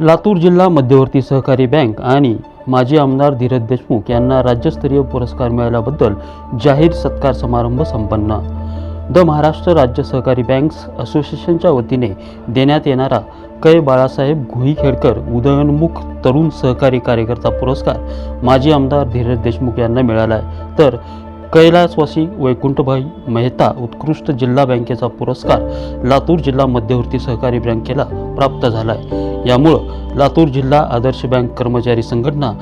लातूर जिल्हा मध्यवर्ती सहकारी बँक आणि माजी आमदार धीरज देशमुख यांना राज्यस्तरीय पुरस्कार मिळाल्याबद्दल जाहीर सत्कार समारंभ संपन्न. द महाराष्ट्र राज्य सहकारी बँक्स असोसिएशनच्या वतीने देण्यात येणारा कै बाळासाहेब घोईखेडकर उदयोन्मुख तरुण सहकारी कार्यकर्ता पुरस्कार माजी आमदार धीरज देशमुख यांना मिळाला आहे तर कैलासवासी वैकुंठभाई मेहता उत्कृष्ट जिल्हा बँकेचा पुरस्कार लातूर जिल्हा मध्यवर्ती सहकारी बँकेला प्राप्त झाला आहे यामुळं लातूर जिल्हा आदर्श बँक कर्मचारी संघटना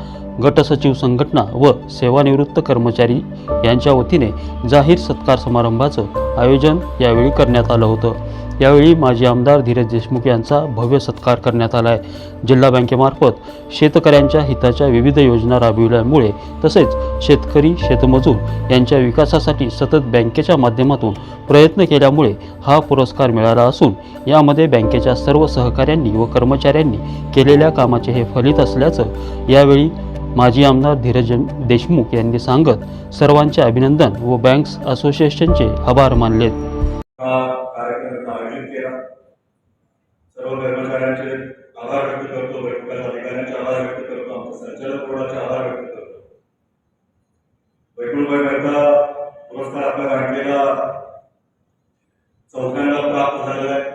गटसचिव संघटना व सेवानिवृत्त कर्मचारी यांच्या वतीने जाहीर सत्कार समारंभाचं आयोजन यावेळी करण्यात आलं होतं. यावेळी माजी आमदार धीरज देशमुख यांचा भव्य सत्कार करण्यात आला आहे. जिल्हा बँकेमार्फत शेतकऱ्यांच्या हिताच्या विविध योजना राबविल्यामुळे तसेच शेतकरी शेतमजूर यांच्या विकासासाठी सतत बँकेच्या माध्यमातून प्रयत्न केल्यामुळे हा पुरस्कार मिळाला असून यामध्ये बँकेच्या सर्व सहकाऱ्यांनी व कर्मचाऱ्यांनी केलेल्या कामाचे हे फलित असल्याचं यावेळी माजी आमदार धीरज देशमुख यांनी सांगत सर्वांचे अभिनंदन व बँक्स असोसिएशनचे आभार मानलेत. हा कार्यक्रम आयोजित केला. सर्व कर्मचाऱ्यांचे आभार व्यक्त करतो बैठकाच्या अधिकाऱ्यांचे आभार व्यक्त करतो आमच्या संचालक बोर्डाचे आभार व्यक्त करतो. वैकुंठभाई मेहता पुरस्कार आपल्या बँकेला चौथ्यांदा प्राप्त झालेला आहे.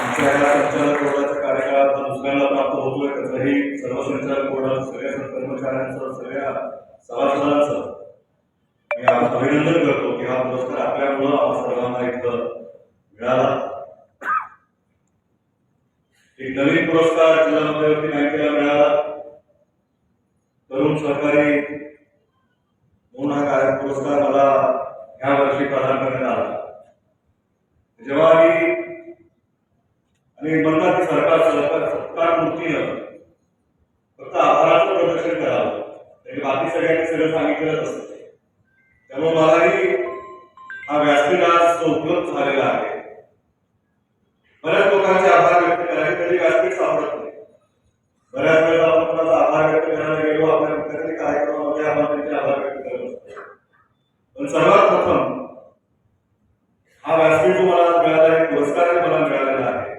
आमच्या या संचालक बोर्डाच्या कार्यकाळात दुसऱ्यांदा प्राप्त होतोय त्याचंही सर्व संचालक बोर्डात सगळ्या कर्मचाऱ्यांचं सगळ्या सभासदांचं मी अभिनंदन करतो की हा पुरस्कार आपल्यामुळं आम्हा सर्वांना इथं मिळाला एक नवीन पुरस्कार जिल्हा मध्यवर्ती बँकेला मिळाला. तरुण सहकारी म्हणून हा कार्य पुरस्कार मला ह्या वर्षी प्रदान करण्यात आला. जेव्हा मी आणि म्हणतात की सरकार सरकार सत्कार मूर्तीनं फक्त आभाराचं प्रदर्शन करावं त्याने बाकी सगळ्यांनी सगळं सांगितलेलंच असतं त्यामुळे मलाही हा व्यासपीठ आज उपलब्ध झालेला आहे बऱ्याच लोकांचे आभार व्यक्त करायचे तरी व्यासपीठ सापडत नाही बऱ्याच वेळेला आपण कोणाचा आभार व्यक्त करायला गेलो आपल्या कुठल्यातरी कार्यक्रमामध्ये आपण त्यांचे आभार व्यक्त करत. असतो पण सर्वात प्रथम हा व्यासपीठ जो मला आज मिळाला आहे पुरस्कार मला मिळालेला आहे.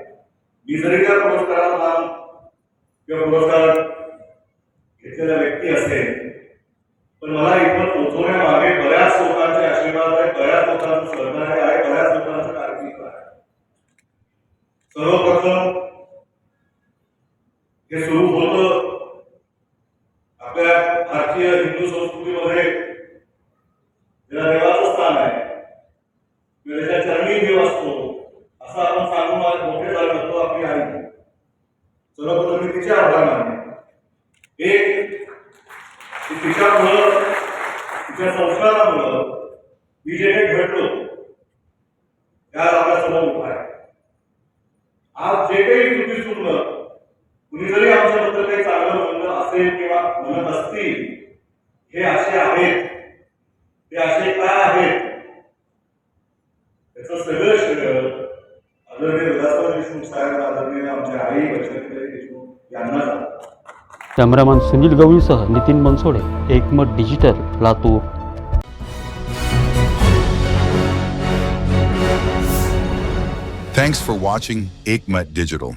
मी जरी त्या पुरस्काराला नाम किंवा पुरस्कार घेतलेला व्यक्ती असेल आपल्या भारतीय हिंदू संस्कृतीमध्ये ज्याला देवाचं स्थान आहे. वेळेच्या चरणी देव असतो. असं आपण सांगून मोठे झालो होतो आपली आई. सर्वप्रथम तिचे आभार मानले. एक तिच्या तिच्यामुळं तिच्या संस्कारामुळं मी जे काही घडलो त्यात आपल्यासमोर उभा आहे. आज जे काही तुम्ही चुकलं कुणी जरी आमच्याबद्दल काही चांगलं असेल किंवा म्हणत असतील हे असे आहेत. ते असे का आहेत? त्याचं सगळं श्रेय आदरणीय विलासराव देशमुख साहेब आदरणीय आमच्या आई देशमुख यांना cameraman Sunil गवळीसह Nitin Bansode Ekmat digital Latur. Thanks for watching Aikmat Digital.